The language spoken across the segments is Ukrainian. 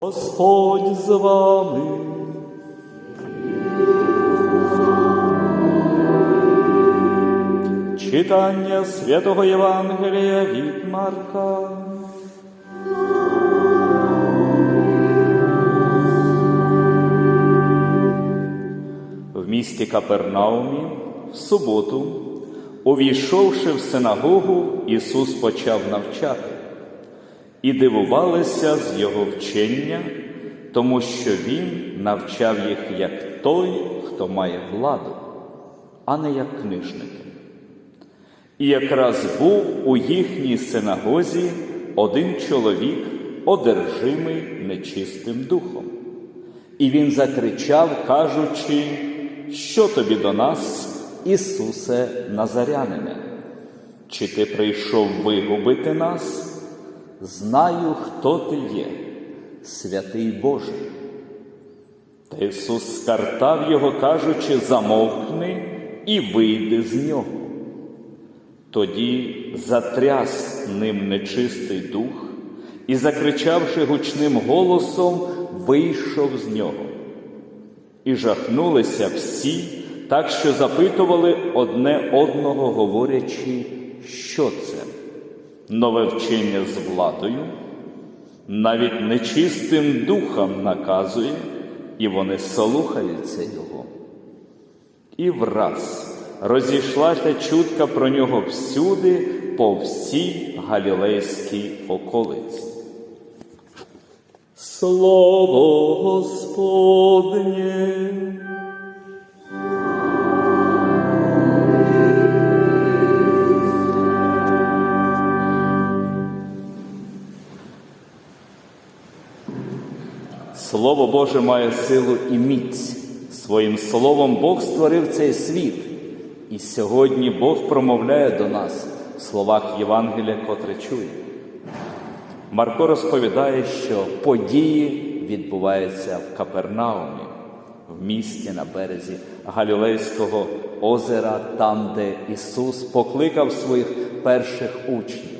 Господь з вами. Читання святого Євангелія від Марка. В місті Капернаумі в суботу, увійшовши в синагогу, Ісус почав навчати і дивувалися з його вчення, тому що він навчав їх як той, хто має владу, а не як книжники. І якраз був у їхній синагозі один чоловік, одержимий нечистим духом. І він закричав, кажучи, що тобі до нас, Ісусе Назарянине? Чи ти прийшов вигубити нас? Знаю, хто ти є, святий Божий. Та Ісус скартав його, кажучи, замовкни і вийди з нього. Тоді затряс ним нечистий дух і, закричавши гучним голосом, вийшов з нього. І жахнулися всі, так що запитували одне одного, говорячи, що це нове вчення з владою, навіть нечистим духом наказує, і вони слухаються його. І враз розійшлася чутка про нього всюди, по всій галілейській околиці. Слово Господнє. Слово Боже має силу і міць. Своїм словом Бог створив цей світ. І сьогодні Бог промовляє до нас в словах Євангелія, котре чує. Марко розповідає, що події відбуваються в Капернаумі, в місті на березі Галілейського озера, там, де Ісус покликав своїх перших учнів.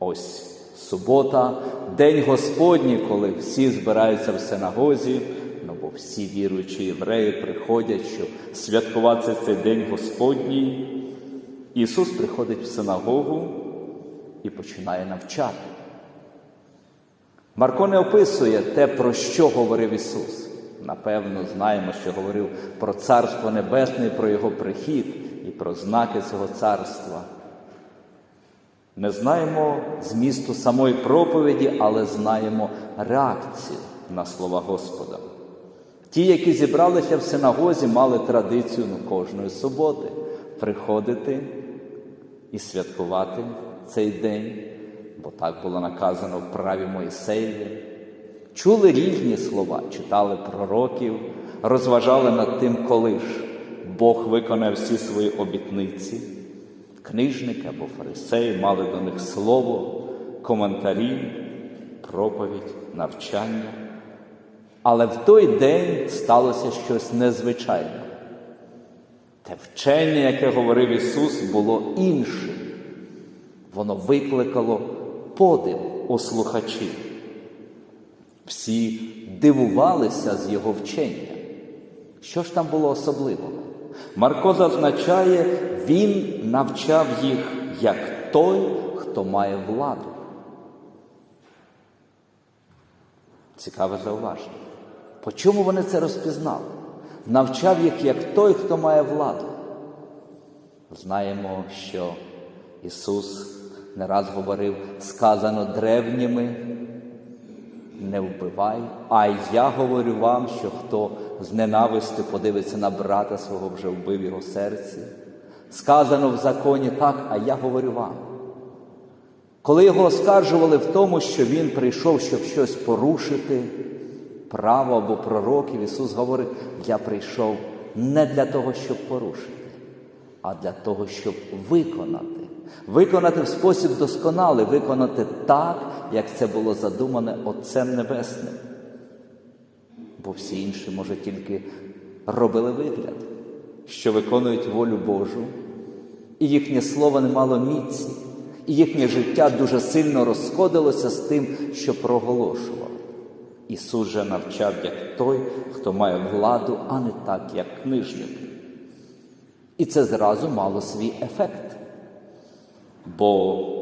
Ось субота, день Господній, коли всі збираються в синагозі, ну бо всі віруючі євреї приходять, щоб святкувати цей день Господній. Ісус приходить в синагогу і починає навчати. Марко не описує те, про що говорив Ісус. Напевно, знаємо, що говорив про Царство Небесне, про Його прихід і про знаки цього царства. Не знаємо змісту самої проповіді, але знаємо реакцію на слова Господа. Ті, які зібралися в синагозі, мали традицію ну, кожної суботи приходити і святкувати цей день, бо так було наказано в праві Моїсеєві. Чули різні слова, читали пророків, розважали над тим, коли ж Бог виконав всі свої обітниці. Книжники або фарисеї мали до них слово, коментарі, проповідь, навчання. Але в той день сталося щось незвичайне. Те вчення, яке говорив Ісус, було іншим. Воно викликало подив у слухачів. Всі дивувалися з Його вчення. Що ж там було особливого? Марко зазначає, він навчав їх як той, хто має владу. Цікаве зауваження. По чому вони це розпізнали? Навчав їх як той, хто має владу. Знаємо, що Ісус не раз говорив, сказано древніми, не вбивай, а я говорю вам, що хто з ненависти подивиться на брата свого, вже вбив його серці. Сказано в законі так, а я говорю вам. Коли його оскаржували в тому, що він прийшов, щоб щось порушити, право або пророків, Ісус говорить, я прийшов не для того, щоб порушити, а для того, щоб виконати. Виконати в спосіб досконалий, виконати так, як це було задумане Отцем Небесним. Бо всі інші, може, тільки робили вигляд, що виконують волю Божу, і їхнє слово не мало міці, і їхнє життя дуже сильно розходилося з тим, що проголошували. Ісус же навчав як той, хто має владу, а не так, як книжник. І це зразу мало свій ефект. Бо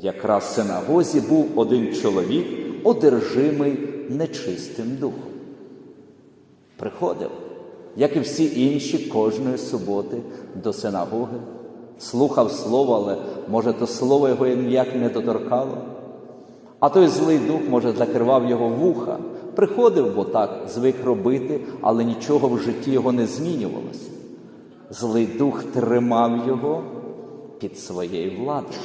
якраз в синагозі був один чоловік, одержимий нечистим духом. Приходив, як і всі інші, кожної суботи до синагоги, слухав слово, але може то слово його ніяк не доторкало. А той злий дух, може, закривав його вуха, приходив, бо так звик робити, але нічого в житті його не змінювалося. Злий дух тримав його під своєю владою,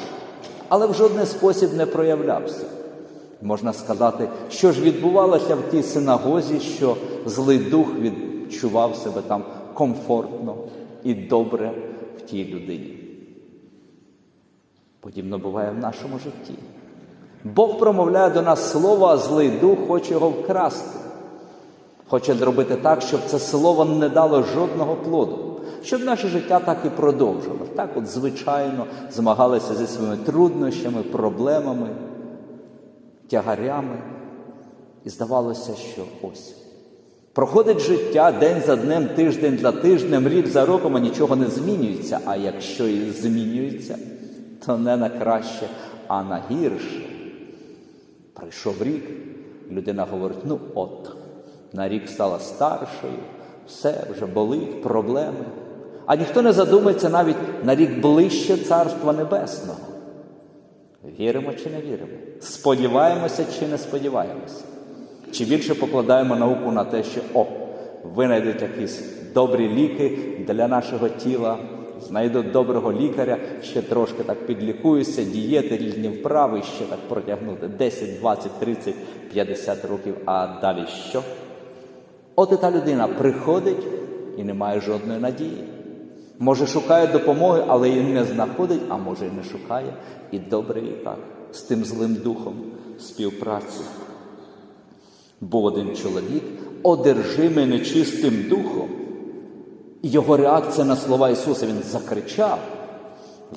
але в жодний спосіб не проявлявся. Можна сказати, що ж відбувалося в тій синагозі, що злий дух відчував себе там комфортно і добре в тій людині. Подібно буває в нашому житті. Бог промовляє до нас слово, а злий дух хоче його вкрасти. Хоче зробити так, щоб це слово не дало жодного плоду, щоб наше життя так і продовжило. Так, от звичайно, змагалися зі своїми труднощами, проблемами, тягарями. І здавалося, що ось. Проходить життя день за днем, тиждень за тижнем, рік за роком, а нічого не змінюється. А якщо і змінюється, то не на краще, а на гірше. Пройшов рік, людина говорить: ну от, на рік стала старшою, все вже болить, проблеми. А ніхто не задумається навіть на рік ближче Царства Небесного. Віримо чи не віримо? Сподіваємося чи не сподіваємося? Чи більше покладаємо науку на те, що о, винайдуть якісь добрі ліки для нашого тіла, знайдуть доброго лікаря, ще трошки так підлікуюся, дієти, різні вправи, ще так протягнути 10, 20, 30, 50 років, а далі що? От і та людина приходить і не має жодної надії. Може, шукає допомоги, але її не знаходить, а може і не шукає, і добре і так, з тим злим духом співпраці. Був один чоловік, одержимий нечистим духом. І його реакція на слова Ісуса, він закричав,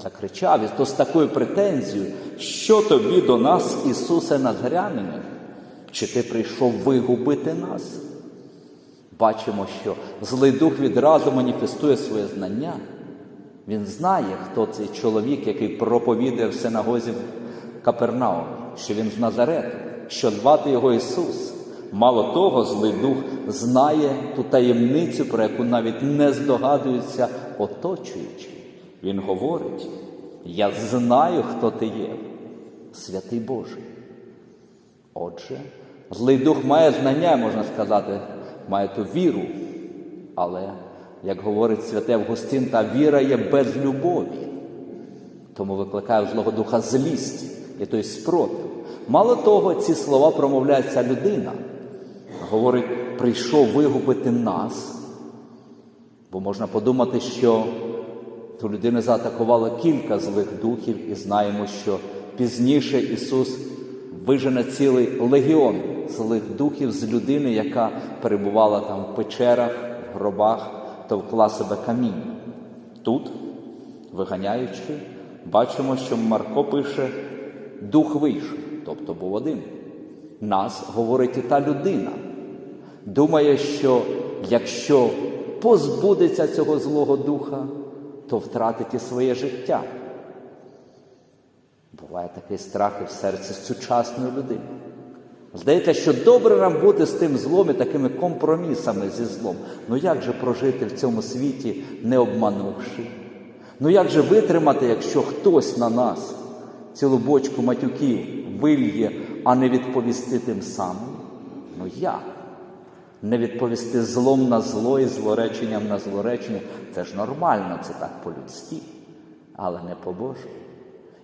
закричав, і то з такою претензією, що тобі до нас, Ісусе Назарянине? Чи ти прийшов вигубити нас? Бачимо, що злий дух відразу маніфестує своє знання. Він знає, хто цей чоловік, який проповідує в синагозі Капернаумі, що він з Назарету, що звати його Ісус. Мало того, злий дух знає ту таємницю, про яку навіть не здогадуються оточуючи. Він говорить: Я знаю, хто ти є, святий Божий. Отже, злий дух має знання, можна сказати, має ту віру, але, як говорить святе Августин, та віра є без любові, тому викликає в Злого Духа злість і той спротив. Мало того, ці слова промовляє ця людина, говорить, прийшов вигубити нас, бо можна подумати, що ту людину заатакувало кілька злих духів, і знаємо, що пізніше Ісус вижене цілий легіон злих духів з людини, яка перебувала там в печерах, в гробах, товкла себе каміння. Тут, виганяючи, бачимо, що Марко пише, дух вийшов, тобто був один. Нас говорить і та людина. Думає, що якщо позбудеться цього Злого Духа, то втратить і своє життя. Буває такий страх і в серці сучасної людини. Здається, що добре нам бути з тим злом і такими компромісами зі злом. Ну як же прожити в цьому світі, не обманувши? Ну як же витримати, якщо хтось на нас цілу бочку матюків вильє, а не відповісти тим самим? Ну як? Не відповісти злом на зло і злореченням на злоречення це ж нормально, це так по-людськи, але не по-божому.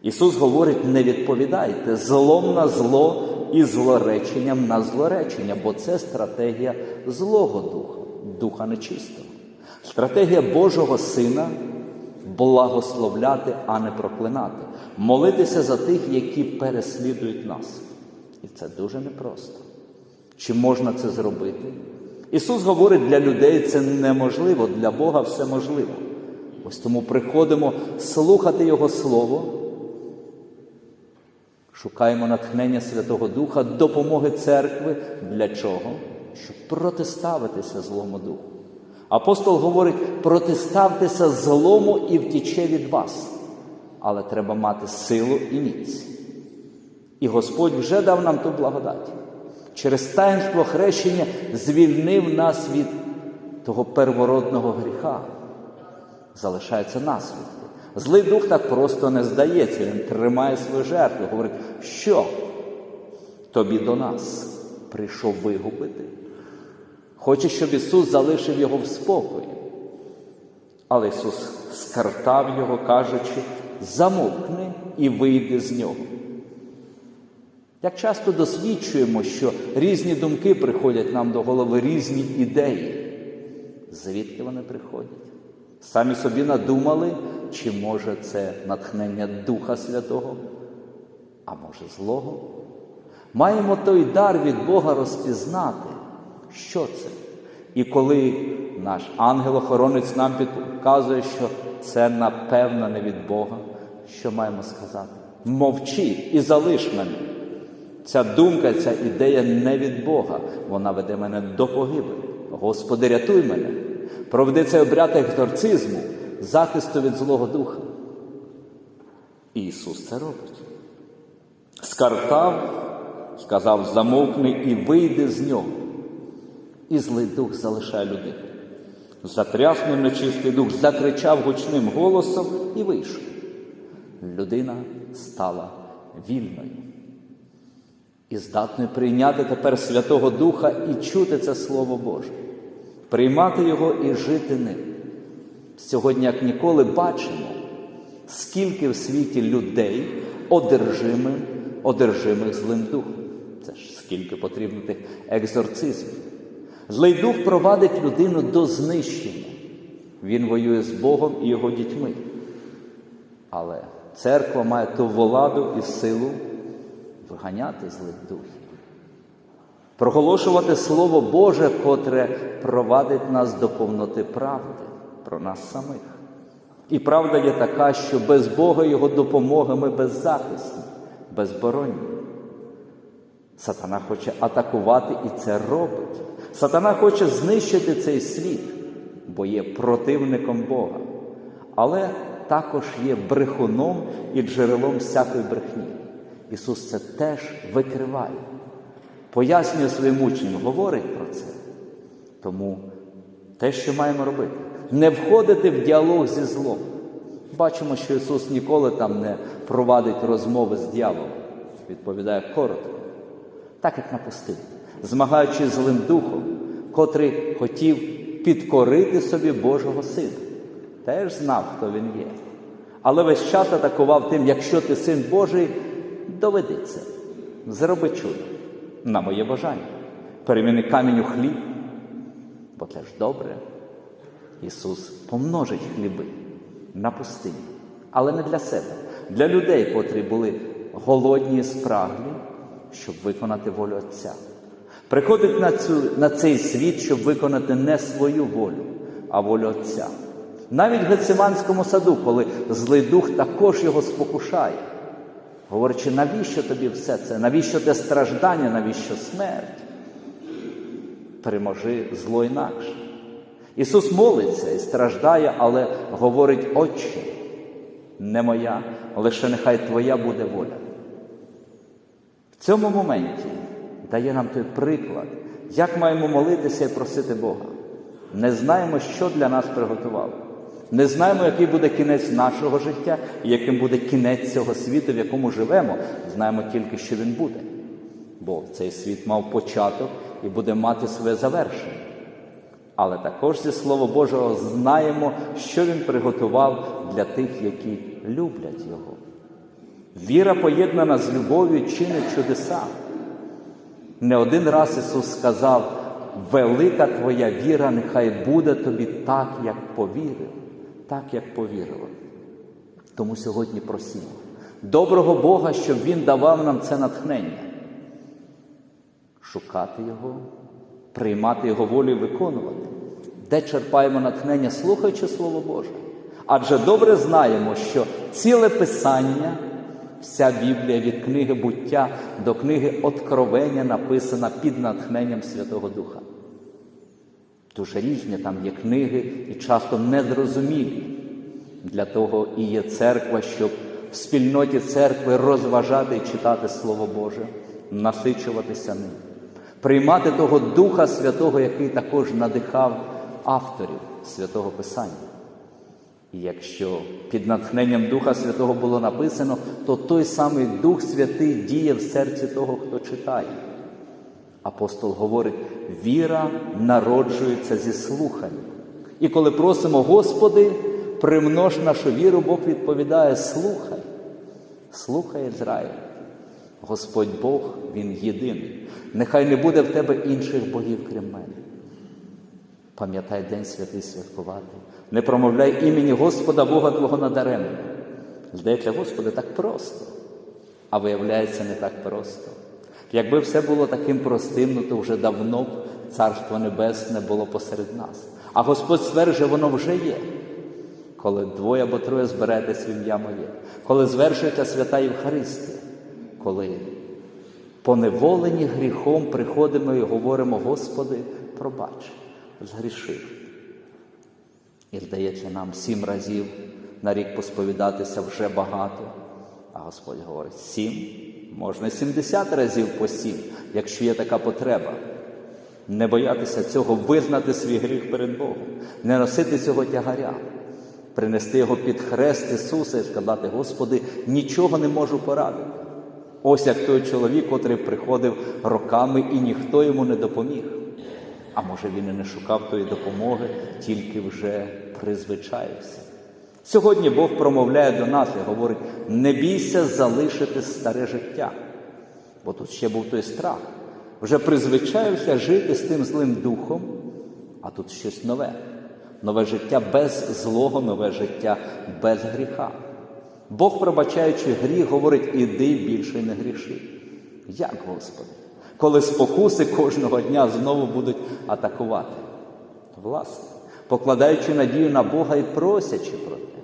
Ісус говорить: не відповідайте злом на зло і злореченням на злоречення, бо це стратегія злого духа, духа нечистого. Стратегія Божого Сина благословляти, а не проклинати, молитися за тих, які переслідують нас. І це дуже непросто. Чи можна це зробити? Ісус говорить, для людей це неможливо, для Бога все можливо. Ось тому приходимо слухати Його Слово, Шукаємо натхнення Святого Духа, допомоги церкви. Для чого? Щоб протиставитися злому духу. Апостол говорить: протиставтеся злому і втіче від вас. Але треба мати силу і міць. І Господь вже дав нам ту благодать. Через таїнство хрещення звільнив нас від того первородного гріха. Залишаються наслідки. Злий дух так просто не здається, він тримає свою жертву, говорить, що тобі до нас прийшов вигубити. Хоче, щоб Ісус залишив його в спокої. Але Ісус скартав його, кажучи, замовкни і вийди з нього. Як часто досвідчуємо, що різні думки приходять нам до голови, різні ідеї. Звідки вони приходять? Самі собі надумали, чи може це натхнення Духа Святого, а може злого? Маємо той дар від Бога розпізнати, що це. І коли наш ангел-охоронець нам підказує, що це напевно не від Бога, що маємо сказати? Мовчи і залиш мене. Ця думка, ця ідея не від Бога, вона веде мене до погибелі. Господи, рятуй мене. Проведи цей обряд екзорцизму, захисту від Злого Духа. І Ісус це робить. Скартав, сказав, замовкни і вийди з нього. І злий дух залишає людину. Затряснув нечистий дух, закричав гучним голосом і вийшов. Людина стала вільною і здатною прийняти тепер Святого Духа і чути це Слово Боже, приймати Його і жити ним. Сьогодні, як ніколи, бачимо, скільки в світі людей одержимих, одержимих злим духом. Це ж скільки потрібно тих екзорцизмів. Злий дух провадить людину до знищення. Він воює з Богом і його дітьми. Але церква має ту владу і силу виганяти злих духів, проголошувати Слово Боже, котре провадить нас до повноти правди про нас самих. І правда є така, що без Бога Його допомоги ми беззахисні, безборонні. Сатана хоче атакувати і це робить. Сатана хоче знищити цей світ, бо є противником Бога, але також є брехуном і джерелом всякої брехні. Ісус це теж викриває, пояснює своїм учням, говорить про це. Тому те, що маємо робити, не входити в діалог зі злом. Бачимо, що Ісус ніколи там не провадить розмови з дьяволом, відповідає коротко, так як на пустині, змагаючись злим духом, котрий хотів підкорити собі Божого Сина. Теж знав, хто він є. Але весь час атакував тим, якщо ти син Божий, доведи це, зроби чудо на моє бажання. Переміни камінь у хліб, бо це ж добре. Ісус помножить хліби на пустині, але не для себе, для людей, котрі були голодні і спраглі, щоб виконати волю Отця. Приходить на, цю, на цей світ, щоб виконати не свою волю, а волю Отця. Навіть в Гециманському саду, коли злий дух також його спокушає, говорячи, навіщо тобі все це? Навіщо те страждання, навіщо смерть? Переможи зло інакше. Ісус молиться і страждає, але говорить, Отче, не моя, лише нехай Твоя буде воля. В цьому моменті дає нам той приклад, як маємо молитися і просити Бога. Не знаємо, що для нас приготував. Не знаємо, який буде кінець нашого життя і яким буде кінець цього світу, в якому живемо. Знаємо тільки, що він буде. Бо цей світ мав початок і буде мати своє завершення. Але також зі Слова Божого знаємо, що Він приготував для тих, які люблять Його. Віра, поєднана з любов'ю, чинить чудеса. Не один раз Ісус сказав, велика твоя віра, нехай буде тобі так, як повірив, так, як повірила. Тому сьогодні просимо доброго Бога, щоб Він давав нам це натхнення, шукати Його, приймати Його волю і виконувати. Де черпаємо натхнення, слухаючи Слово Боже. Адже добре знаємо, що ціле Писання Вся Біблія від книги буття до книги Откровення написана під натхненням Святого Духа. Дуже різні там є книги і часто незрозумілі. Для того і є церква, щоб в спільноті церкви розважати і читати Слово Боже, насичуватися ним, приймати того Духа Святого, який також надихав авторів святого Писання. І якщо під натхненням Духа Святого було написано, то той самий Дух Святий діє в серці того, хто читає. Апостол говорить, віра народжується зі слухання. І коли просимо, Господи, примнож нашу віру, Бог відповідає: слухай, слухай Ізраїль. Господь Бог, Він єдиний. Нехай не буде в тебе інших богів, крім мене. Пам'ятай День святий святкувати. Не промовляй імені Господа Бога Твого надаремно. Здається, Господи, так просто, а виявляється, не так просто. Якби все було таким простим, ну, то вже давно б Царство Небесне було посеред нас. А Господь стверджує, воно вже є. Коли двоє або троє зберетесь в ім'я моє, коли звершується свята Євхаристія, коли поневолені гріхом приходимо і говоримо, Господи, пробач, згрішив. І здається, нам сім разів на рік посповідатися вже багато. А Господь говорить, сім, можна сімдесят разів по сім, якщо є така потреба. Не боятися цього, визнати свій гріх перед Богом, не носити цього тягаря, принести його під хрест Ісуса і сказати, Господи, нічого не можу порадити. Ось як той чоловік, котрий приходив роками і ніхто йому не допоміг. А може він і не шукав тої допомоги, тільки вже призвичаєвся. Сьогодні Бог промовляє до нас і говорить: не бійся залишити старе життя. Бо тут ще був той страх. Вже призвичаєвся жити з тим злим духом, а тут щось нове. Нове життя без злого, нове життя без гріха. Бог, пробачаючи гріх, говорить, іди більше не гріши. Як, Господи? Коли спокуси кожного дня знову будуть атакувати. Власне, покладаючи надію на Бога і просячи про те.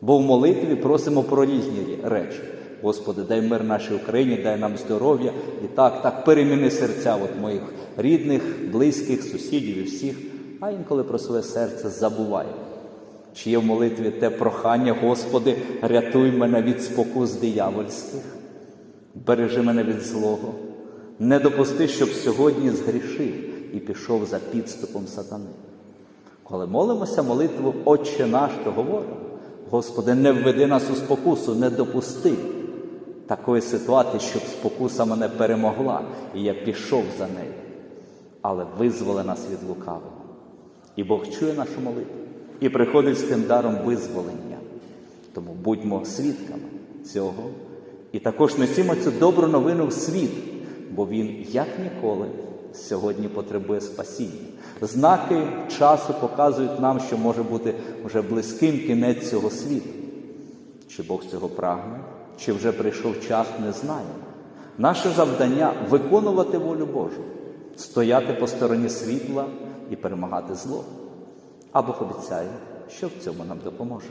Бо в молитві просимо про різні речі. Господи, дай мир нашій Україні, дай нам здоров'я і так, так переміни серця от моїх рідних, близьких, сусідів і всіх, а інколи про своє серце забуваємо. Чи є в молитві те прохання, Господи, рятуй мене від спокус диявольських, бережи мене від злого, не допусти, щоб сьогодні згрішив і пішов за підступом сатани. Коли молимося молитву Отче наш, то говоримо, Господи, не введи нас у спокусу, не допусти такої ситуації, щоб спокуса мене перемогла, і я пішов за нею. Але визволи нас від лукавого. І Бог чує нашу молитву і приходить з тим даром визволення. Тому будьмо свідками цього і також несімо цю добру новину в світ, бо він, як ніколи, сьогодні потребує спасіння. Знаки часу показують нам, що може бути вже близьким кінець цього світу. Чи Бог цього прагне, чи вже прийшов час, не знаємо. Наше завдання виконувати волю Божу, стояти по стороні світла і перемагати зло. А Бог обіцяє, що в цьому нам допоможе.